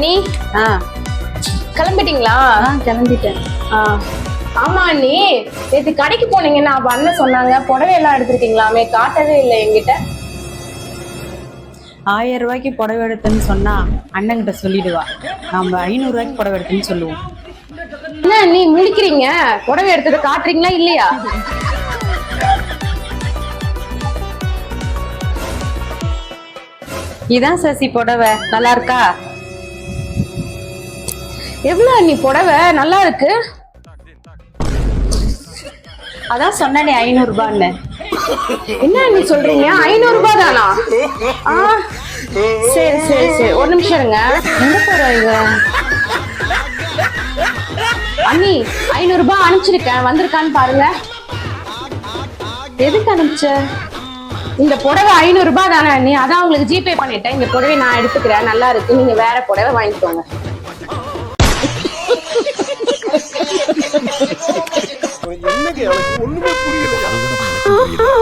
நீ ஆ. கிளம்பிட்டீங்களா? ஆ கிளம்பிட்டேன். ஆ. ஆமா நீ நேத்து கடைக்கு போனீங்கன்னா அப்ப அண்ணன் சொன்னாங்க. புடவை எல்லாம் எடுத்திருக்கீங்களாமே? காட்டவே இல்லை என்கிட்ட. ஆயிரம் ரூபாய்க்கு புடவை எடுத்தேன்னு சொன்னா அண்ணன்கிட்ட சொல்லிடுவா. நம்ம ஐநூறு ரூபாய்க்கு புடவை எடுத்தேன்னு சொல்லுவோம். என்ன நீ முழிக்கிறீங்க புடவை எடுத்ததை காட்டுறீங்களா இல்லையா? இதான் சசி புடவை. நல்லா இருக்கா? எவ்வளவு நீ புடவை? நல்லா இருக்கு. அதான் சொன்னனே ஐநூறு ரூபான்னு என்ன நீ சொல்றீங்க? ஐநூறு ரூபாய் தானா சரி சரி சரி. ஒரு நிமிஷம் இருங்க. எங்க போறீங்க அண்ணி ஐநூறு ரூபாய் அனுப்பிச்சிருக்கேன். வந்திருக்கான்னு பாருங்க. எதுக்கு அனுப்பிச்ச? இந்த புடவை ஐநூறு ரூபாய் தானே அண்ணி? அதான் உங்களுக்கு ஜிபே பண்ணிட்டேன். இந்த புடவை நான் எடுத்துக்கிறேன். நல்லா இருக்கு. நீங்க வேற புடவை வாங்கிக்கோங்க. எனக்கு ஒண்ணுமே புரியல